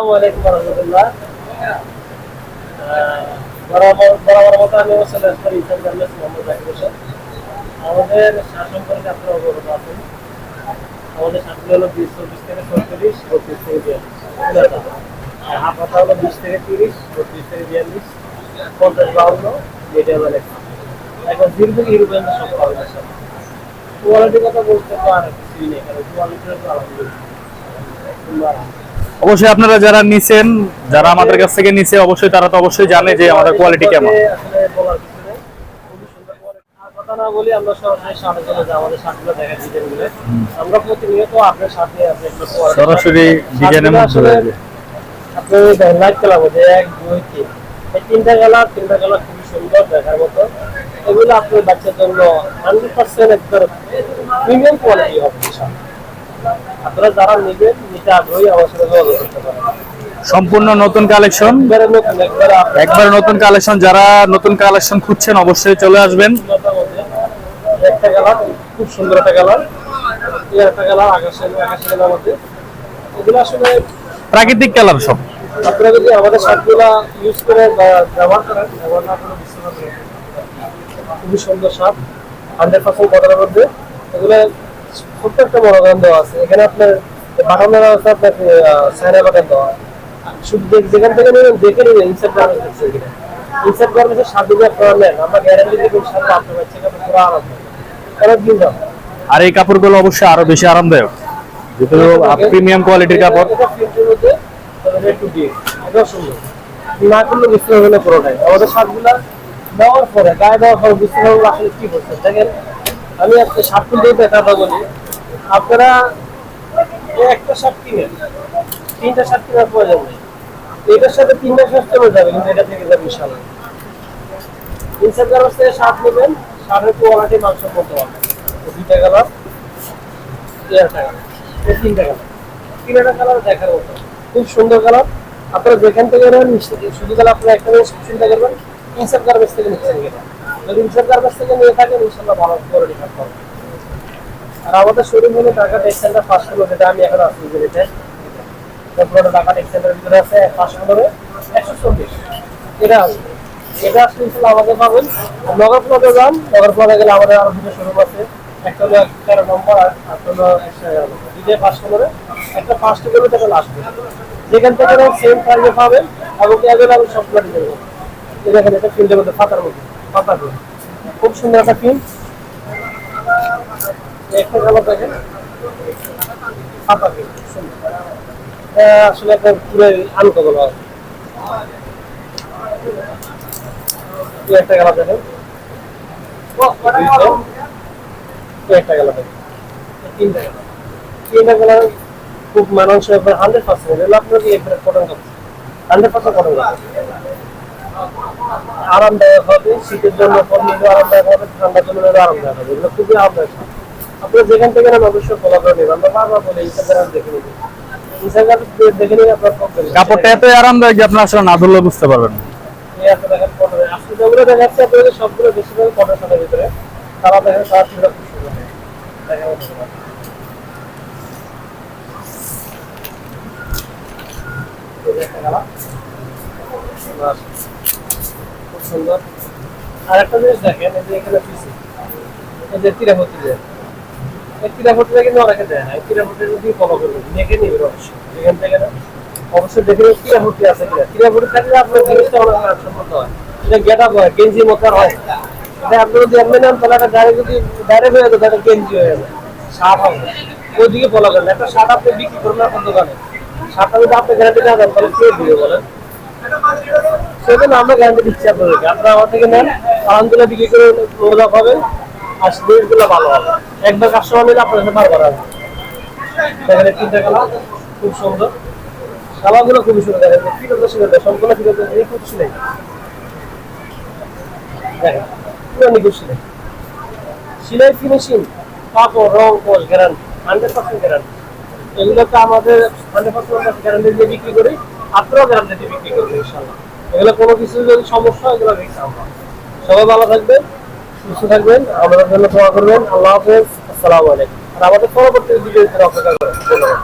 আমাদের সার হলো বিশ, চব্বিশ থেকে ছত্রিশ বত্রিশ থেকে বিয়াল্লিশ। হাফ হলো বিশ থেকে তিরিশ, বত্রিশ থেকে বিয়াল্লিশ, পঞ্চাশ বাউন্ন, মিডিয়াম এখন দীর্ঘ সব যায় কোয়ালিটির কথা বলতে তো কিছুই নেই, কারণ কোয়ালিটির তো অবশ্যই আপনারা যারা নিছেন যারা আমাদের কাছ থেকে নিছে অবশ্যই তারা তো অবশ্যই জানে যে আমাদের কোয়ালিটি কেমন। কথা না বলি আমরা সরাসরি শার্টে চলে যাই আমাদের শার্টগুলো দেখা ডিজাইনগুলো আমরা প্রতিনিয়ত আপনার সাথে সরাসরি ডিজাইনের মধ্যে রয়েছে। আপনি লাইট কালার মধ্যে এক দুই তিন এই তিনটা কালার তিনটা কালার খুবই সুন্দর দেখার মতো এগুলো আপনার বাচ্চার জন্য হান্ড্রেড পার্সেন্ট একবার প্রিমিয়াম কোয়ালিটি হবে। আপনারা যারা নেবেন নিতে আগ্রহী সাথে যোগাযোগ করতে পারেন। সম্পূর্ণ নতুন কালেকশন? একবারে নতুন কালেকশন যারা নতুন কালেকশন খুঁজছেন অবশ্যই চলে আসবেন। একটা কালার খুব সুন্দর একটা কালার। একটা কালার আকাশের আকাশের কালার মধ্যে। এগুলো আসলে প্রাকৃতিক কালার সব। আপনারা যদি আমাদের শার্টগুলো ইউজ করে ব্যবহার করেন ব্যবহার না করে বুঝতে পারবেন। খুবই সুন্দর শার্ট হান্ড্রেড পার্সেন্ট মধ্যে। এগুলো ছোট্ট একটা মনোগ্রাম দেওয়া আছে। এখানে আপনার বাটন দেওয়া আছে আপনার সাইনা বাটন দেওয়া শুধু যেখান থেকে নেবেন দেখে নেবেন ইনসার্ট গার্মেন্টস দেখছে কিনা। ইনসার্ট গার্মেন্টসের আপনারা নেন। আমরা গ্যারান্টি কোন শার্ট আপনার পুরো আরাম। দিন যাবে আর এই কাপড়গুলো অবশ্যই আরও বেশি আরামদায়ক। যেহেতু প্রিমিয়াম কোয়ালিটির কাপড়। একটু এটাও সুন্দর। না করলে বুঝতে হবে না পুরোটাই। আমাদের শার্টগুলা দেওয়ার পরে গায়ে দেওয়ার পরে বুঝতে পারব আসলে কি করছে? দেখেন আমি একটা শার্ট কিনতে কথা বলি আপনারা একটা শার্ট কিনেন। তিনটা শার্ট কেনার প্রয়োজন নেই এটার সাথে তিনটা শার্ট চলে যাবে, কিন্তু এটা থেকে যাবে ইনস্টাগ্রামের থেকে শার্ট নেবেন, শার্টের কোয়ালিটি মাংস করতে পারবেন দুইটা কালার একটা কালার তিনটা কালার তিনটা কালার দেখার মতো। খুব সুন্দর কালার আপনারা যেখান থেকে নিশ্চয়ই- শুধু কালার আপনারা একটা জিনিস চিন্তা করবেন। গার্মেন্টস থেকে নিচ্ছেন কিনা। যদি ইনসার গার্মেন্টস থেকে নিয়ে থাকেন ইনশাল্লাহ ভালো কোয়ালিটি কাজ পাবেন আর আমাদের শোরুম হলো ঢাকা টেক্সটাইলটা ফার্স্ট ফ্লোর যেটা আমি এখন আসছি তারপরে ঢাকা টেক্সটাইলের ভিতরে আছে ফার্স্ট ফ্লোরে একশো চল্লিশ। এটা আছে। এটা আসলে ইনশাল্লাহ আমাদের পাবেন। নগর প্লটে যান নগর প্লটে গেলে আমাদের আরও দুটো শোরুম আছে। একটা হলো তেরো নম্বর আর একটা হলো একশো এগারো। নম্বর দুইটাই ফার্স্ট ফ্লোরে একটা ফার্স্ট কিলোমিটার লাস্ট যেখান থেকে সেম প্রাইসে পাবেন, এবং অ্যাভেলেবল সবগুলো ডিজাইন পাবেন এই দেখেন, এটা ফিল্ডের মধ্যে পাতার মধ্যে। খুব সুন্দর একটা এটা আসলে একটা পুরো আলুকা বলা হয় খুব হান্ড্রেড পার্সেন্ট আপনার কটন কাপড় হান্ড্রেড পার্সেন্ট কটন কাপড় আরামদায়ক হবে শীতের জন্য আরামদায়ক হবে ঠান্ডার জন্য আরামদায়ক হবে। এগুলো খুবই আরামদায়ক আপনারা যেখান থেকে নেন অবশ্যই ফলো করে নেবেন। আমরা বারবার বলি ইনস্টাগ্রাম দেখে নিবেন। কাপড়টা এত আরামদায়ক যে আপনার আসলে না ধরলে বুঝতে পারবেন। সবগুলো বেশিরভাগ কটন সাথে ভিতরে। তারা দেখেন সারা খুব সুন্দর। আর একটা জিনিস দেখেন, এই যে এখানে পিসি। এই যে তিরাপতি যে। এই তিরাপতিটা কিন্তু অনেকে দেয় না। এই তিরাপতি যদি ফলো করবেন দেখে নিবেন অবশ্যই। যেখান থেকে অবশ্যই দেখে নেবেন তিরাপতি আছে কিনা। তিরাপতি থাকলে আপনার জিনিসটা অনেক সম্মত হয়। এটা গেট হয় গেঞ্জি মতো হয়। আপনি যদি হয়ে যায় যাবে। শার্ট হবে। ওইদিকে ফলো করেন একটা শার্ট আপনি বিক্রি করবেন যদি আপনি গ্যারান্টি না কে দিবে বলেন? সেজন্য আমরা আপনারা আমার থেকে নেন বিক্রি করে মজা পাবেন আর ভালো হবে। একবার কাস্টমার আপনার তিনটা কালার খুব সুন্দর। কালারগুলো খুবই সুন্দর ফিরত ফিরত এই খুব সুন্দর দেখেন পুরো নিখুঁত সিলাই সিলাই ফিনিশিং কাপড়, রং, কোষ গ্যারান্টি হান্ড্রেড পার্সেন্ট গ্যারান্টি এগুলো তো আমাদের হান্ড্রেড পার্সেন্ট গ্যারান্টি দিয়ে বিক্রি করি, আপনারাও গ্যারান্টি দিয়ে বিক্রি করবেন ইনশাল্লাহ এগুলো কোনো কিছু যদি সমস্যা এগুলো রিক্স সবাই ভালো থাকবেন, সুস্থ থাকবেন, আমাদের জন্য দোয়া করবেন। আল্লাহ হাফেজ। আসসালামু আলাইকুম। আর আমাদের পরবর্তী ভিডিওতে অপেক্ষা করেন